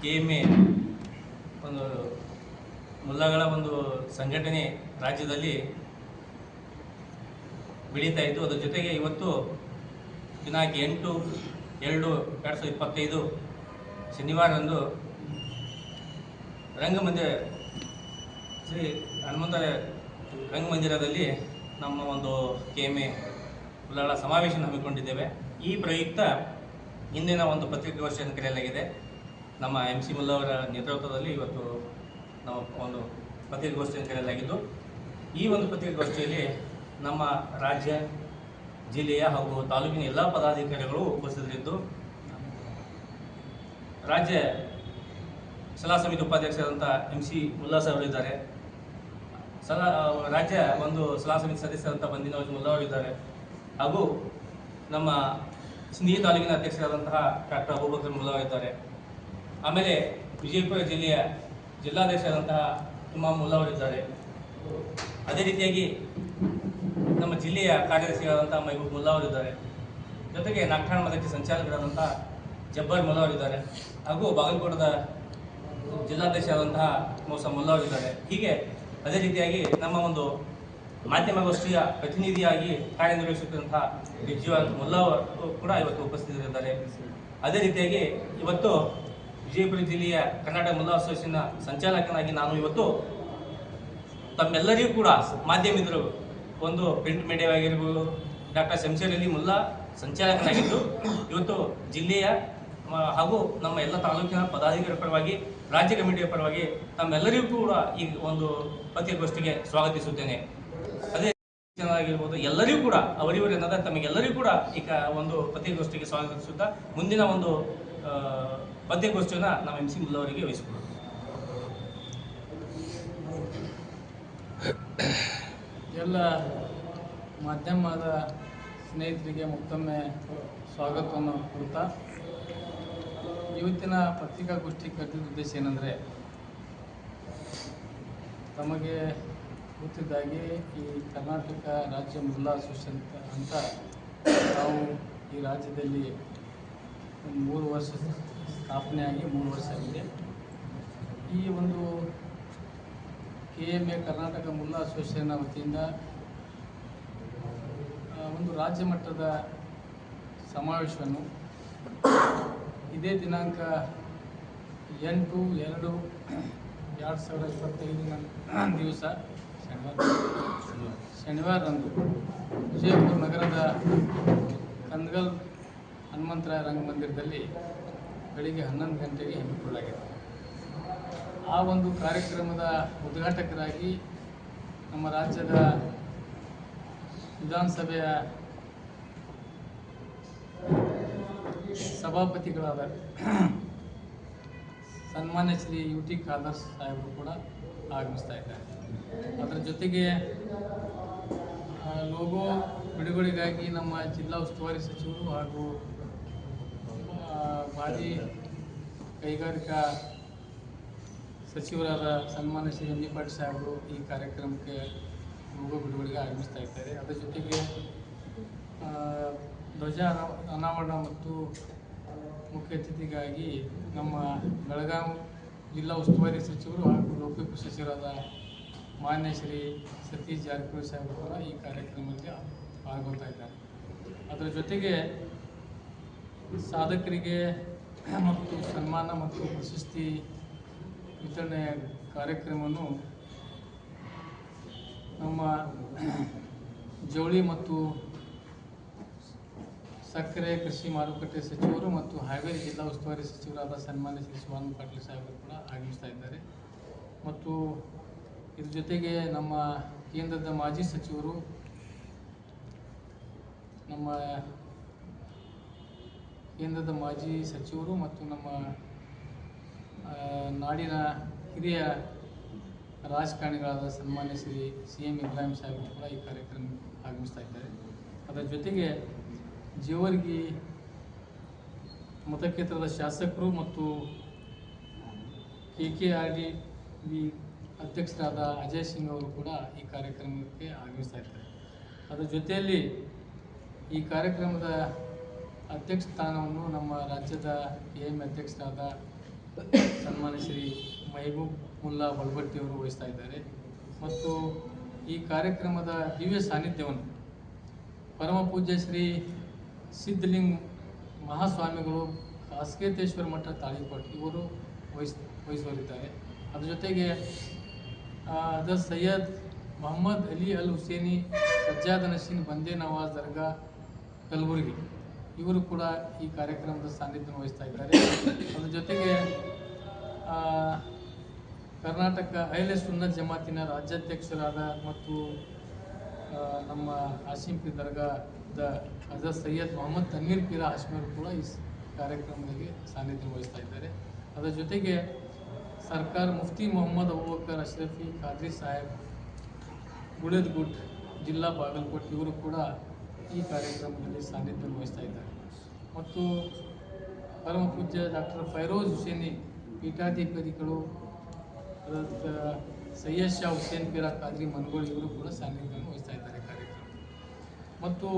K M A ಒಂದು ಮುಲ್ಲಗಳ ಒಂದು ಸಂಘಟನೆ ರಾಜ್ಯದಲ್ಲಿ ಬೆಳೀತಾ ಇದ್ದು, ಅದರ ಜೊತೆಗೆ ಇವತ್ತು ದಿನಾಂಕ ಎಂಟು, ಎರಡು ಎರಡು ಸಾವಿರದ ಇಪ್ಪತ್ತೈದು ಶನಿವಾರದಂದು ರಂಗಮಂದಿರ, ಶ್ರೀ ಹನುಮಂತ ರಂಗಮಂದಿರದಲ್ಲಿ ನಮ್ಮ ಒಂದು ಕೆ ಎಂ ಎ ಮುಲ್ಲಗಳ ಸಮಾವೇಶ ಹಮ್ಮಿಕೊಂಡಿದ್ದೇವೆ. ಈ ಪ್ರಯುಕ್ತ ಇಂದಿನ ಒಂದು ಪತ್ರಿಕಾಗೋಷ್ಠಿಯನ್ನು ಕರೆಯಲಾಗಿದೆ. ನಮ್ಮ ಎಂ ಸಿ ಮುಲ್ಲ ನೇತೃತ್ವದಲ್ಲಿ ಇವತ್ತು ನಾವು ಒಂದು ಪತ್ರಿಕಾಗೋಷ್ಠಿಯನ್ನು ಕರೆಯಲಾಗಿದ್ದು, ಈ ಒಂದು ಪತ್ರಿಕಾಗೋಷ್ಠಿಯಲ್ಲಿ ನಮ್ಮ ರಾಜ್ಯ, ಜಿಲ್ಲೆಯ ಹಾಗೂ ತಾಲೂಕಿನ ಎಲ್ಲ ಪದಾಧಿಕಾರಿಗಳು ಉಪಸ್ಥಿತರಿದ್ದು, ರಾಜ್ಯ ಸಲಹಾ ಸಮಿತಿ ಉಪಾಧ್ಯಕ್ಷರಾದಂಥ ಎಂ ಸಿ ಮುಲ್ಲಾ ಅವರಿದ್ದಾರೆ ಇದ್ದಾರೆ. ಸಲಾ, ರಾಜ್ಯ ಒಂದು ಸಲಹಾ ಸಮಿತಿ ಸದಸ್ಯರಾದಂಥ ಬಂದಿನವಾಜ್ ಮುಲ್ಲಾ ಹಾಗೂ ನಮ್ಮ ಸ್ನೇಹಿ ತಾಲೂಕಿನ ಅಧ್ಯಕ್ಷರಾದಂತಹ ಡಾಕ್ಟರ್ ಅಬೂಬಕರ್ ಮುಲ್ಲಾ ಅವರು ಇದ್ದಾರೆ. ಆಮೇಲೆ ವಿಜಯಪುರ ಜಿಲ್ಲೆಯ ಜಿಲ್ಲಾಧ್ಯಕ್ಷರಾದಂತಹ ಮುಲ್ಲಾ ಮುಲ್ಲಾವರಿದ್ದಾರೆ ಅದೇ ರೀತಿಯಾಗಿ ನಮ್ಮ ಜಿಲ್ಲೆಯ ಕಾರ್ಯದರ್ಶಿಗಳಾದಂಥ ಮೈಬೂಬ್ ಮುಲ್ಲಾ ಅವರಿದ್ದಾರೆ. ಜೊತೆಗೆ ನಾಗಠಾಣ ಮಠಕ್ಕೆ ಸಂಚಾಲಕರಾದಂಥ ಜಬ್ಬರ್ ಮುಲ್ಲಾ ಅವರಿದ್ದಾರೆ. ಹಾಗೂ ಬಾಗಲಕೋಟದ ಜಿಲ್ಲಾಧ್ಯಕ್ಷರಾದಂತಹ ಮೋಸ ಮುಲ್ಲಾ ಅವರಿದ್ದಾರೆ. ಹೀಗೆ ಅದೇ ರೀತಿಯಾಗಿ ನಮ್ಮ ಒಂದು ಮಾಧ್ಯಮಗೋಷ್ಠಿಯ ಪ್ರತಿನಿಧಿಯಾಗಿ ಕಾರ್ಯನಿರ್ವಹಿಸುತ್ತಿರುವಂತಹ ರಿಜ್ವಾನ್ ಮುಲ್ಲಾ ಅವರು ಕೂಡ ಇವತ್ತು ಉಪಸ್ಥಿತರಿದ್ದಾರೆ. ಅದೇ ರೀತಿಯಾಗಿ ಇವತ್ತು ವಿಜಯಪುರ ಜಿಲ್ಲೆಯ ಕನ್ನಡ ಮುಲ್ಲಾ ಅಸೋಸಿಯೇಷನ್ನ ಸಂಚಾಲಕನಾಗಿ ನಾನು ಇವತ್ತು ತಮ್ಮೆಲ್ಲರಿಗೂ ಕೂಡ ಮಾಧ್ಯಮದರು ಒಂದು ಪ್ರಿಂಟ್ ಮೀಡಿಯಾ ಆಗಿರ್ಬೋದು, ಡಾಕ್ಟರ್ ಶಂಶೇರ್ ಅಲಿ ಮುಲ್ಲಾ ಸಂಚಾಲಕನಾಗಿದ್ದು, ಇವತ್ತು ಜಿಲ್ಲೆಯ ಹಾಗೂ ನಮ್ಮ ಎಲ್ಲ ತಾಲೂಕಿನ ಪದಾಧಿಕಾರಿ ಪರವಾಗಿ, ರಾಜ್ಯ ಕಮಿಟಿಯ ಪರವಾಗಿ ತಮ್ಮೆಲ್ಲರಿಗೂ ಕೂಡ ಈ ಒಂದು ಪತ್ರಿಕಾಗೋಷ್ಠಿಗೆ ಸ್ವಾಗತಿಸುತ್ತೇನೆ. ಅದೇ ಆಗಿರ್ಬೋದು ಎಲ್ಲರಿಗೂ ಕೂಡ, ಅವರಿವರೆನ್ನದ ತಮಗೆಲ್ಲರಿಗೂ ಕೂಡ ಈಗ ಒಂದು ಪತ್ರಿಕಾಗೋಷ್ಠಿಗೆ ಸ್ವಾಗತಿಸುತ್ತಾ, ಮುಂದಿನ ಒಂದು ಆ, ನಾವು ಎಂ ಸಿ ಮುಲ್ಲವರಿಗೆ ವಹಿಸಿಕೊಡ್ತೀವಿ ಎಲ್ಲ ಮಾಧ್ಯಮದ ಸ್ನೇಹಿತರಿಗೆ ಮತ್ತೊಮ್ಮೆ ಸ್ವಾಗತವನ್ನು ಕೊಡ್ತಾ ಇವತ್ತಿನ ಪತ್ರಿಕಾಗೋಷ್ಠಿ ಕಟ್ಟಿದ ಉದ್ದೇಶ ಏನಂದರೆ ತಮಗೆ ಗೊತ್ತಿದ್ದಾಗಿ ಈ ಕರ್ನಾಟಕ ರಾಜ್ಯ ಮುಲ್ಲಾ ಅಸೋಸಿಯೇಷನ್ ಅಂತ ನಾವು ಈ ರಾಜ್ಯದಲ್ಲಿ ಒಂದು ಮೂರು ವರ್ಷ ಸ್ಥಾಪನೆಯಾಗಿ ಮೂರು ವರ್ಷ ಆಗಿದೆ. ಈ ಒಂದು K M A Karnataka Mulla ಅಸೋಸಿಯೇಷನ್ನ ವತಿಯಿಂದ ಒಂದು ರಾಜ್ಯ ಮಟ್ಟದ ಸಮಾವೇಶವನ್ನು ಇದೇ ದಿನಾಂಕ ಎಂಟು ಎರಡು ಎರಡು ಸಾವಿರದ ಇಪ್ಪತ್ತೈದನ ದಿವಸ ಶನಿವಾರ ಶನಿವಾರದಂದು ವಿಜಯಪುರ ನಗರದ ಕಂದಗಲ್ ಹನುಮಂತರಾಯ ರಂಗಮಂದಿರದಲ್ಲಿ ಬೆಳಿಗ್ಗೆ ಹನ್ನೊಂದು ಗಂಟೆಗೆ ಹಮ್ಮಿಕೊಳ್ಳಲಾಗಿದೆ. ಆ ಒಂದು ಕಾರ್ಯಕ್ರಮದ ಉದ್ಘಾಟಕರಾಗಿ ನಮ್ಮ ರಾಜ್ಯದ ವಿಧಾನಸಭೆಯ ಸಭಾಪತಿಗಳಾದ ಸನ್ಮಾನ್ಯ ಶ್ರೀ ಯು ಟಿ ಖಾದರ್ ಸಾಹೇಬರು ಕೂಡ ಆಗಮಿಸ್ತಾ ಇದ್ದಾರೆ. ಅದರ ಜೊತೆಗೆ ಲೋಗೋ ಬಿಡುಗಡೆಗಾಗಿ ನಮ್ಮ ಜಿಲ್ಲಾ ಉಸ್ತುವಾರಿ ಸಚಿವರು ಹಾಗೂ ಮಾಜಿ ಕೈಗಾರಿಕಾ ಸಚಿವರಾದ ಸನ್ಮಾನ್ಯ ಶ್ರೀ ಎಂ ಸಾಹೇಬರು ಈ ಕಾರ್ಯಕ್ರಮಕ್ಕೆ ಲೋಗೋ ಬಿಡುಗಡೆಗೆ ಆಗಮಿಸ್ತಾ ಇದ್ದಾರೆ. ಅದರ ಜೊತೆಗೆ ಧ್ವಜ ಅನಾ- ಅನಾವರಣ ಮತ್ತು ಮುಖ್ಯ ಅತಿಥಿಗಾಗಿ ನಮ್ಮ ಬೆಳಗಾವಿ ಜಿಲ್ಲಾ ಉಸ್ತುವಾರಿ ಸಚಿವರು ಹಾಗೂ ಲೋಕೋಪ ಸಚಿವರಾದ ಮಾನ್ಯ ಶ್ರೀ ಸತೀಶ್ ಜಾರಕಿಹೊಳಿ ಸಾಹೇಬರು ಕೂಡ ಈ ಕಾರ್ಯಕ್ರಮಕ್ಕೆ ಪಾಲ್ಗೊಳ್ತಾ ಇದ್ದಾರೆ. ಅದರ ಜೊತೆಗೆ ಸಾಧಕರಿಗೆ ಮತ್ತು ಸನ್ಮಾನ ಮತ್ತು ಪ್ರಶಸ್ತಿ ವಿತರಣೆ ಕಾರ್ಯಕ್ರಮವನ್ನು ನಮ್ಮ ಜವಳಿ ಮತ್ತು ಸಕ್ಕರೆ ಕೃಷಿ ಮಾರುಕಟ್ಟೆ ಸಚಿವರು ಮತ್ತು ಹಾವೇರಿ ಜಿಲ್ಲಾ ಉಸ್ತುವಾರಿ ಸಚಿವರಾದ ಸನ್ಮಾನ್ಯ ಶ್ರೀ ಶಿವಾನಂದ ಪಾಟೀಲ್ ಸಾಹೇಬರು ಕೂಡ ಆಗಮಿಸ್ತಾ ಇದ್ದಾರೆ. ಮತ್ತು ಇದ್ರ ಜೊತೆಗೆ ನಮ್ಮ ಕೇಂದ್ರದ ಮಾಜಿ ಸಚಿವರು ನಮ್ಮ ಕೇಂದ್ರದ ಮಾಜಿ ಸಚಿವರು ಮತ್ತು ನಮ್ಮ ನಾಡಿನ ಹಿರಿಯ ರಾಜಕಾರಣಿಗಳಾದ ಸನ್ಮಾನ್ಯ ಶ್ರೀ ಸಿ ಎಂ ಇಬ್ರಾಹಿಂ ಸಾಹೇಬರು ಕೂಡ ಈ ಕಾರ್ಯಕ್ರಮಕ್ಕೆ ಆಗಮಿಸ್ತಾ ಇದ್ದಾರೆ. ಅದರ ಜೊತೆಗೆ ಜೇವರ್ಗಿ ಮತಕ್ಷೇತ್ರದ ಶಾಸಕರು ಮತ್ತು K K R D V ಅಧ್ಯಕ್ಷರಾದ ಅಜಯ್ ಸಿಂಗ್ ಅವರು ಕೂಡ ಈ ಕಾರ್ಯಕ್ರಮಕ್ಕೆ ಆಗಮಿಸ್ತಾ ಇದ್ದಾರೆ. ಅದರ ಜೊತೆಯಲ್ಲಿ ಈ ಕಾರ್ಯಕ್ರಮದ ಅಧ್ಯಕ್ಷ ಸ್ಥಾನವನ್ನು ನಮ್ಮ ರಾಜ್ಯದ ಎ ಎಂ ಅಧ್ಯಕ್ಷರಾದ ಸನ್ಮಾನ್ಯ ಶ್ರೀ ಮೈಬೂಬ್ ಮುಲ್ಲಾ ಬಲ್ಬಟ್ಟಿ ಅವರು ವಹಿಸ್ತಾ ಇದ್ದಾರೆ. ಮತ್ತು ಈ ಕಾರ್ಯಕ್ರಮದ ದಿವ್ಯ ಸಾನ್ನಿಧ್ಯವನ್ನು ಪರಮ ಪೂಜ್ಯ ಶ್ರೀ ಸಿದ್ಧಲಿಂಗ್ ಮಹಾಸ್ವಾಮಿಗಳು ಅಸ್ಕೇತೇಶ್ವರ ಮಠ ತಾಳಿಕೋಟ್ ಇವರು ವಹಿಸ್ ವಹಿಸುವರಿದ್ದಾರೆ ಅದ್ರ ಜೊತೆಗೆ ಅದ ಸೈಯದ್ ಮೊಹಮ್ಮದ್ ಅಲಿ ಅಲ್ ಹುಸೇನಿ ಸಜ್ಜಾದ ನಶೀನ್ ಬಂದೇ ನವಾಜ್ ದರ್ಗಾ ಕಲಬುರಗಿ. ಇವರು ಕೂಡ ಈ ಕಾರ್ಯಕ್ರಮದ ಸಾನ್ನಿಧ್ಯ ವಹಿಸ್ತಾ ಇದ್ದಾರೆ. ಅದರ ಜೊತೆಗೆ ಕರ್ನಾಟಕ ಐಲೆ ಸುನ್ನ ಜಮಾತಿನ ರಾಜ್ಯಾಧ್ಯಕ್ಷರಾದ ಮತ್ತು ನಮ್ಮ ಹಾಶಿಂ ಪಿ ದರ್ಗಾದ ಹಜರತ್ ಸೈಯದ್ ಮೊಹಮ್ಮದ್ ತನ್ವೀರ್ ಪೀರ ಹಾಶ್ಮೀರ್ ಕೂಡ ಈ ಕಾರ್ಯಕ್ರಮದಲ್ಲಿ ಸಾನ್ನಿಧ್ಯ ವಹಿಸ್ತಾ ಇದ್ದಾರೆ. ಅದರ ಜೊತೆಗೆ, ಸರ್ಕಾರ ಮುಫ್ತಿ ಮೊಹಮ್ಮದ್ ಅಬೂಬಕರ್ ಅಶ್ರಫಿ ಖಾದ್ರಿ ಸಾಹೇಬ್ ಗುಳೇದ್ಗುಟ್ ಜಿಲ್ಲಾ ಬಾಗಲಕೋಟೆ ಇವರು ಕೂಡ ಈ ಕಾರ್ಯಕ್ರಮದಲ್ಲಿ ಸಾನ್ನಿಧ್ಯ ವಹಿಸ್ತಾ ಇದ್ದಾರೆ. ಮತ್ತು ಪರಮ ಪೂಜ್ಯ ಡಾಕ್ಟರ್ ಫೈರೋಜ್ ಹುಸೇನಿ ಪೀಠಾಧಿಕಾರಿಗಳು ಸೈಯದ್ ಶಾ ಹುಸೇನ್ ಪೀರಾ ಖಾದ್ರಿ ಮನ್ಗೋಳ್ ಇವರು ಕೂಡ ಸಾನ್ನಿಧ್ಯವನ್ನು ವಹಿಸ್ತಾ ಇದ್ದಾರೆ ಕಾರ್ಯಕ್ರಮ ಮತ್ತು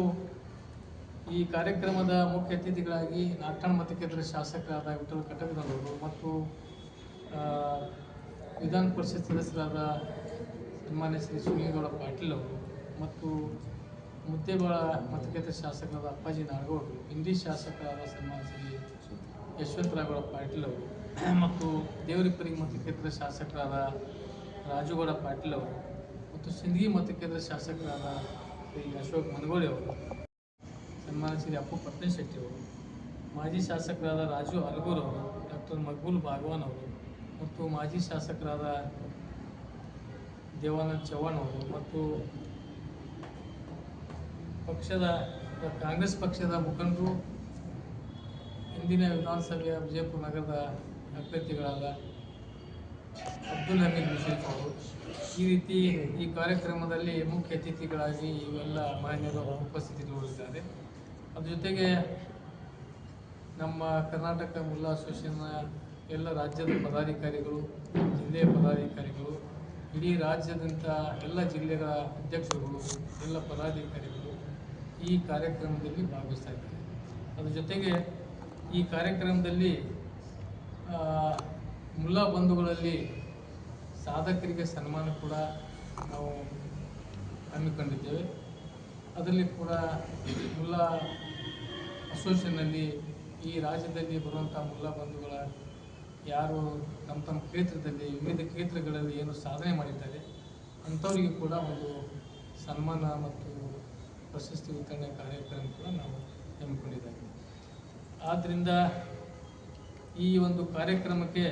ಈ ಕಾರ್ಯಕ್ರಮದ ಮುಖ್ಯ ಅತಿಥಿಗಳಾಗಿ ನಾಲ್ಕಣ ಮತಕ್ಷೇತ್ರದ ಶಾಸಕರಾದ ವಿಠಲ್ ಕಟಕದವರು ಮತ್ತು ವಿಧಾನ ಪರಿಷತ್ ಸದಸ್ಯರಾದ ಸನ್ಮಾನ್ಯ ಶ್ರೀ ಸುನೀಲಗೌಡ ಪಾಟೀಲ್ ಅವರು ಮತ್ತು ಮುದ್ದೇಬಾಳ ಮತಕ್ಷೇತ್ರ ಶಾಸಕರಾದ ಅಪ್ಪಾಜಿ ನಾಡಗೌಡರು, ಹಿಂದಿ ಶಾಸಕರಾದ ಸನ್ಮಾನ ಶ್ರೀ ಯಶವಂತರಾಗೌಡ ಪಾಟೀಲ್ ಅವರು, ಮತ್ತು ದೇವರಿಪರಿ ಮತಕ್ಷೇತ್ರದ ಶಾಸಕರಾದ ರಾಜುಗೌಡ ಪಾಟೀಲ್ ಅವರು, ಮತ್ತು ಸಿಂದಗಿ ಮತಕ್ಷೇತ್ರದ ಶಾಸಕರಾದ ಶ್ರೀ ಅಶೋಕ್ ಮನಗೋಳಿ ಅವರು ಸನ್ಮಾನ ಶ್ರೀ ಅಪ್ಪು ಪಟ್ನಶೆಟ್ಟಿ ಅವರು, ಮಾಜಿ ಶಾಸಕರಾದ ರಾಜು ಅಲ್ಗೂರ್ ಅವರು, ಡಾಕ್ಟರ್ ಮಕ್ಬೂಲ್ ಭಾಗವಾನ್ ಅವರು, ಮತ್ತು ಮಾಜಿ ಶಾಸಕರಾದ ದೇವಾನಂದ್ ಚವ್ಹಾಣ್ ಅವರು, ಮತ್ತು ಪಕ್ಷದ, ಕಾಂಗ್ರೆಸ್ ಪಕ್ಷದ ಮುಖಂಡರು ಇಂದಿನ ವಿಧಾನಸಭೆಯ ವಿಜಯಪುರ ನಗರದ ಅಭ್ಯರ್ಥಿಗಳಾದ ಅಬ್ದುಲ್ ಹಮೀದ್ ಮುಷರೀಫ್ ಅವರು. ಈ ರೀತಿ ಈ ಕಾರ್ಯಕ್ರಮದಲ್ಲಿ ಮುಖ್ಯ ಅತಿಥಿಗಳಾಗಿ ಇವೆಲ್ಲ ಮಾನ್ಯರು ಉಪಸ್ಥಿತಿಗೊಳ್ಳಿದ್ದಾರೆ ಅದ್ರ ಜೊತೆಗೆ ನಮ್ಮ ಕರ್ನಾಟಕ ಮುಲ್ಲಾ ಅಸೋಸಿಯೇಷನ್ನ ಎಲ್ಲ ರಾಜ್ಯದ ಪದಾಧಿಕಾರಿಗಳು, ಜಿಲ್ಲೆಯ ಪದಾಧಿಕಾರಿಗಳು, ಇಡೀ ರಾಜ್ಯದಂಥ ಎಲ್ಲ ಜಿಲ್ಲೆಗಳ ಅಧ್ಯಕ್ಷರುಗಳು, ಎಲ್ಲ ಪದಾಧಿಕಾರಿಗಳು ಈ ಕಾರ್ಯಕ್ರಮದಲ್ಲಿ ಭಾಗವಹಿಸ್ತಾ ಇದ್ದಾರೆ ಅದ್ರ ಜೊತೆಗೆ ಈ ಕಾರ್ಯಕ್ರಮದಲ್ಲಿ ಮುಲ್ಲಾ ಬಂಧುಗಳಲ್ಲಿ ಸಾಧಕರಿಗೆ ಸನ್ಮಾನ ಕೂಡ ನಾವು ಹಮ್ಮಿಕೊಂಡಿದ್ದೇವೆ. ಅದರಲ್ಲಿ ಕೂಡ ಮುಲ್ಲಾ ಅಸೋಸಿಯೇಷನ್ನಲ್ಲಿ ಈ ರಾಜ್ಯದಲ್ಲಿ ಬರುವಂಥ ಮುಲ್ಲಾ ಬಂಧುಗಳ ಯಾರು ತಮ್ಮ ತಮ್ಮ ಕ್ಷೇತ್ರದಲ್ಲಿ, ವಿವಿಧ ಕ್ಷೇತ್ರಗಳಲ್ಲಿ ಏನು ಸಾಧನೆ ಮಾಡಿದ್ದಾರೆ, ಅಂಥವರಿಗೆ ಕೂಡ ಒಂದು ಸನ್ಮಾನ ಮತ್ತು ಪ್ರಶಸ್ತಿ ವಿತರಣೆ ಕಾರ್ಯಕ್ರಮ ಕೂಡ ನಾವು ಹಮ್ಮಿಕೊಂಡಿದ್ದೇವೆ. ಆದ್ದರಿಂದ ಈ ಒಂದು ಕಾರ್ಯಕ್ರಮಕ್ಕೆ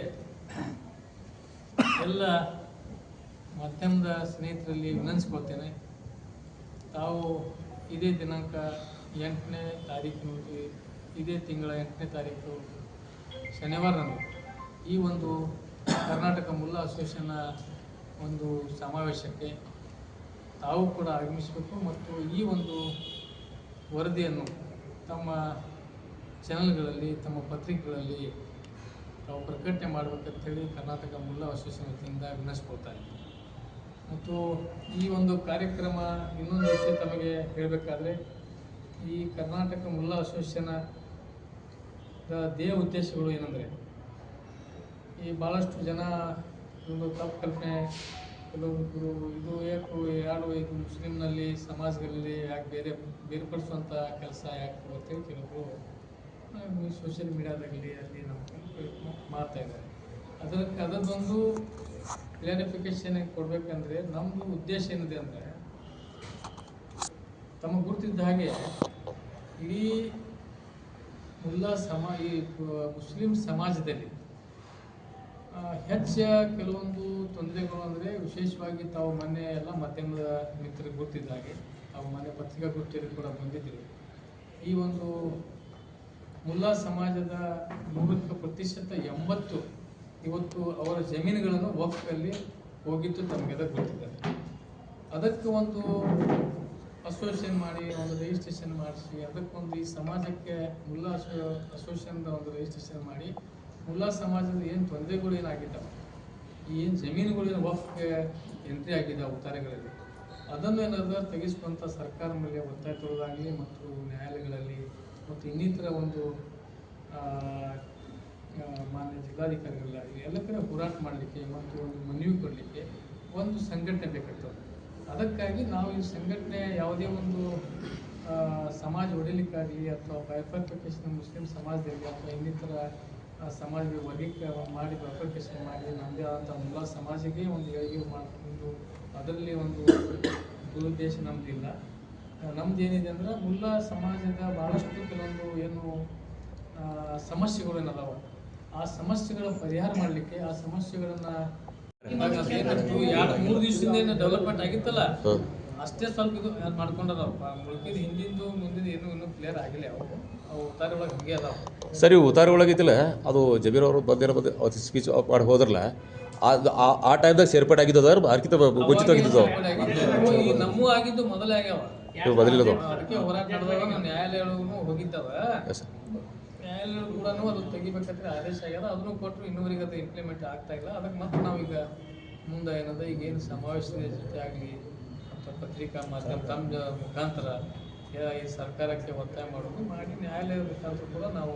ಎಲ್ಲ ಮಾಧ್ಯಮದ ಸ್ನೇಹಿತರಲ್ಲಿ ವಿನಂತಿಸ್ಕೊಳ್ತೇನೆ. ತಾವು ಇದೇ ದಿನಾಂಕ ಎಂಟನೇ ತಾರೀಕಿನಲ್ಲಿ ಇದೇ ತಿಂಗಳ ಎಂಟನೇ ತಾರೀಕು ಶನಿವಾರದಂದು ಈ ಒಂದು ಕರ್ನಾಟಕ ಮುಲ್ಲಾ ಅಸೋಸಿಯೇಷನ್ನ ಒಂದು ಸಮಾವೇಶಕ್ಕೆ ತಾವು ಕೂಡ ಆಗಮಿಸಬೇಕು ಮತ್ತು ಈ ಒಂದು ವರದಿಯನ್ನು ತಮ್ಮ ಚಾನಲ್ಗಳಲ್ಲಿ ತಮ್ಮ ಪತ್ರಿಕೆಗಳಲ್ಲಿ ತಾವು ಪ್ರಕಟಣೆ ಮಾಡಬೇಕಂತ ಹೇಳಿ ಕರ್ನಾಟಕ ಮುಲ್ಲಾ ಅಸೋಸಿಯೇಷನ್ ವತಿಯಿಂದ ವಿನಸ್ಕೊಳ್ತಾ ಇದ್ದೀನಿ. ಮತ್ತು ಈ ಒಂದು ಕಾರ್ಯಕ್ರಮ ಇನ್ನೊಂದು ವಿಷಯ ತಮಗೆ ಹೇಳಬೇಕಾದ್ರೆ, ಈ ಕರ್ನಾಟಕ ಮುಲ್ಲಾ ಅಸೋಸಿಯೇಷನ ದೇಹ ಉದ್ದೇಶಗಳು ಏನಂದರೆ, ಈ ಭಾಳಷ್ಟು ಜನ ಒಂದು ತಪ್ಪು ಕಲ್ಪನೆ ಕೆಲವೊಬ್ಬರು ಇದು ಯಾಕೆ ಯಾರು ಇದು ಮುಸ್ಲಿಮ್ನಲ್ಲಿ ಸಮಾಜಗಳಲ್ಲಿ ಯಾಕೆ ಬೇರೆ ಬೇರ್ಪಡಿಸುವಂಥ ಕೆಲಸ ಯಾಕೆ ಅಂತೇಳಿ ಕೆಲವೊಬ್ಬರು ಸೋಷಿಯಲ್ ಮೀಡಿಯಾದಾಗಲಿ ಅಲ್ಲಿ ನಮ್ಮ ಮಾಡ್ತಾ ಅದಕ್ಕೆ ಅದರದ್ದೊಂದು ಕ್ಲಾರಿಫಿಕೇಶನ್ ಕೊಡಬೇಕಂದ್ರೆ ನಮ್ಮದು ಉದ್ದೇಶ ಏನಿದೆ ಅಂದರೆ, ತಮಗೆ ಗುರುತಿದ್ದ ಹಾಗೆ ಇಡೀ ಮುಲ್ಲಾ ಸಮ, ಈ ಮುಸ್ಲಿಂ ಸಮಾಜದಲ್ಲಿ ಹೆಚ್ಚ ಕೆಲವೊಂದು ತೊಂದರೆಗಳು ಅಂದರೆ ವಿಶೇಷವಾಗಿ ತಾವು ಮೊನ್ನೆ ಎಲ್ಲ ಮಾಧ್ಯಮದ ಹಾಗೆ, ತಾವು ಮೊನ್ನೆ ಪತ್ರಿಕಾ ಗೋಷ್ಠಿಯಲ್ಲಿ ಕೂಡ ಬಂದಿದ್ದರು. ಈ ಒಂದು ಮುಲ್ಲಾ ಸಮಾಜದ ನೂರಕ್ಕೆ ಪ್ರತಿಶತ ಎಂಬತ್ತು ಇವತ್ತು ಅವರ ಜಮೀನುಗಳನ್ನು ವಕ್ಫಲ್ಲಿ ಹೋಗಿದ್ದು ತಮಗೆಲ್ಲ ಗೊತ್ತಿದೆ. ಅದಕ್ಕೆ ಒಂದು ಅಸೋಸಿಯೇಷನ್ ಮಾಡಿ, ಒಂದು ರಿಜಿಸ್ಟ್ರೇಷನ್ ಮಾಡಿಸಿ, ಅದಕ್ಕೊಂದು ಈ ಸಮಾಜಕ್ಕೆ ಮುಲ್ಲಾ ಅಸೋ ಅಸೋಸಿಯೇಷನ್ದ ಒಂದು ರಿಜಿಸ್ಟ್ರೇಷನ್ ಮಾಡಿ ಮುಲ್ಲಾ ಸಮಾಜದ ಏನು ತೊಂದರೆಗಳು ಏನಾಗಿದ್ದಾವೆ? ಏನು ಜಮೀನುಗಳು ಏನು ವಫ್ಗೆ ಎಂಟ್ರಿ ಆಗಿದ್ದಾವೆ ಉತ್ತಾರಗಳಲ್ಲಿ? ಅದನ್ನು ಏನಾದರೂ ತೆಗೆಸ್ಕೊಂತ ಸರ್ಕಾರ ಮೇಲೆ ಒತ್ತಾಯ ತರೋದಾಗಲಿ ಮತ್ತು ನ್ಯಾಯಾಲಯಗಳಲ್ಲಿ ಮತ್ತು ಇನ್ನಿತರ ಒಂದು ಮಾನ್ಯ ಜಿಲ್ಲಾಧಿಕಾರಿಗಳಾಗಲಿ ಎಲ್ಲ ಕಡೆ ಹೋರಾಟ ಮಾಡಲಿಕ್ಕೆ ಮತ್ತು ಒಂದು ಮನವಿ ಕೊಡಲಿಕ್ಕೆ ಒಂದು ಸಂಘಟನೆ ಬೇಕಾಗ್ತದೆ. ಅದಕ್ಕಾಗಿ ನಾವು ಈ ಸಂಘಟನೆ ಯಾವುದೇ ಒಂದು ಸಮಾಜ ಹೊಡಿಲಿಕ್ಕಾಗಲಿ ಅಥವಾ ಬೈಫರ್ಫಿಕೇಶನ್ ಮುಸ್ಲಿಂ ಸಮಾಜದಲ್ಲಿ ಅಥವಾ ಇನ್ನಿತರ ಸಮಾಜದ ವರ್ಗೀಕರಣ ಮಾಡಿ ಅಪ್ಲಿಕೇಶನ್ ಮಾಡಿ ನಮ್ಮದೇ ಆದಂಥ ಮೂಲ ಸಮಾಜಕ್ಕೆ ಒಂದು ಏಳಿಗೆ ಮಾಡಿಕೊಂಡು ಅದರಲ್ಲಿ ಒಂದು ದುರುದ್ದೇಶ ನಮ್ಮದಿಲ್ಲ ನಮ್ದು ಏನಿದೆ ಅಂದ್ರೆ ಮುಲ್ಲಾ ಸಮಾಜದ ಭಾಳಷ್ಟು ಕೆಲವೊಂದು ಏನು ಸಮಸ್ಯೆಗಳು ಏನದಾವ ಆ ಸಮಸ್ಯೆಗಳ ಪರಿಹಾರ ಮಾಡಲಿಕ್ಕೆ ಆ ಸಮಸ್ಯೆಗಳನ್ನ ಎರಡು ಮೂರು ದಿವಸದಿಂದ ಏನು ಡೆವಲಪ್ಮೆಂಟ್ ಆಗಿತ್ತಲ್ಲ ಅಷ್ಟೇ ಸ್ವಲ್ಪ ಇದು ಮಾಡ್ಕೊಂಡದವ ಮುಳುಕಿದ ಹಿಂದಿಂದು ಮುಂದಿನ ಏನು ಇನ್ನೂ ಕ್ಲಿಯರ್ ಆಗಿಲ್ಲ ಅವು ಸರಿ ಉತ್ತಾರ ಒಳಗಿದ್ದಿಲ್ಲ ಅದು ಜಬೀರ್ ಅವರು ಬಂದಿರೋ ಬಂದು ಅವತ್ತು ಸ್ಪೀಚ್ ಮಾಡಿ ಹೋದ್ರಲ್ಲ ಅದು ಆ- ಆ ಟೈಮ್ದಾಗ ಸೇರ್ಪಡೆ ಆಗಿದ್ದದ ಅರ್ಕಿತ ಮುಂಚಿತವಾಗಿದ್ದವು ಆಗಿದ್ದದ ನಮ್ಮೂ ಆಗಿದ್ದು ಮೊದಲೇ ಆಗ್ಯಾವ. ಇವು ಬದಲಿಲ್ಲದ ಅದಕ್ಕೆ ಹೋರಾಟ ನಡೆದಾಗ ನ್ಯಾಯಾಲಯಗಳಿಗೂ ಹೋಗಿದ್ದಾವ. ಎಸ್ ನ್ಯಾಯಾಲಯ ಕೂಡ ಅದು ತೆಗಿಬೇಕಂದ್ರೆ ಆದೇಶ ಆಗ್ಯದ. ಅದನ್ನು ಕೊಟ್ಟರು ಇನ್ನೂವರೆಗೆ ಅದು ಇಂಪ್ಲಿಮೆಂಟ್ ಆಗ್ತಾ ಇಲ್ಲ. ಅದಕ್ಕೆ ಮತ್ತೆ ನಾವೀಗ ಮುಂದೆ ಏನದ ಈಗ ಏನು ಸಮಾವೇಶದ ಜೊತೆ ಆಗಲಿ ಅಥವಾ ಪತ್ರಿಕಾ ಮಾಧ್ಯಮ ತಮ್ಮ ಮುಖಾಂತರ ಈ ಸರ್ಕಾರಕ್ಕೆ ಒತ್ತಾಯ ಮಾಡೋದು ಮಾಡಿ ನ್ಯಾಯಾಲಯದ ಮುಖಾಂತರ ಕೂಡ ನಾವು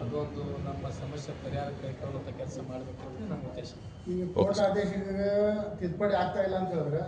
ಅದೊಂದು ನಮ್ಮ ಸಮಸ್ಯೆ ಪರಿಹಾರ ಕೈಗೊಳ್ಳುವಂಥ ಕೆಲಸ ಮಾಡಬೇಕು ಅಂತ ನಮ್ಮ ಉದ್ದೇಶ. ಈ ಕೋರ್ಟ್ ಆದೇಶಕ್ಕೆ ತಿದ್ದುಪಡಿ ಆಗ್ತಾ ಇಲ್ಲ ಅಂತ ಹೇಳಿದ್ರೆ?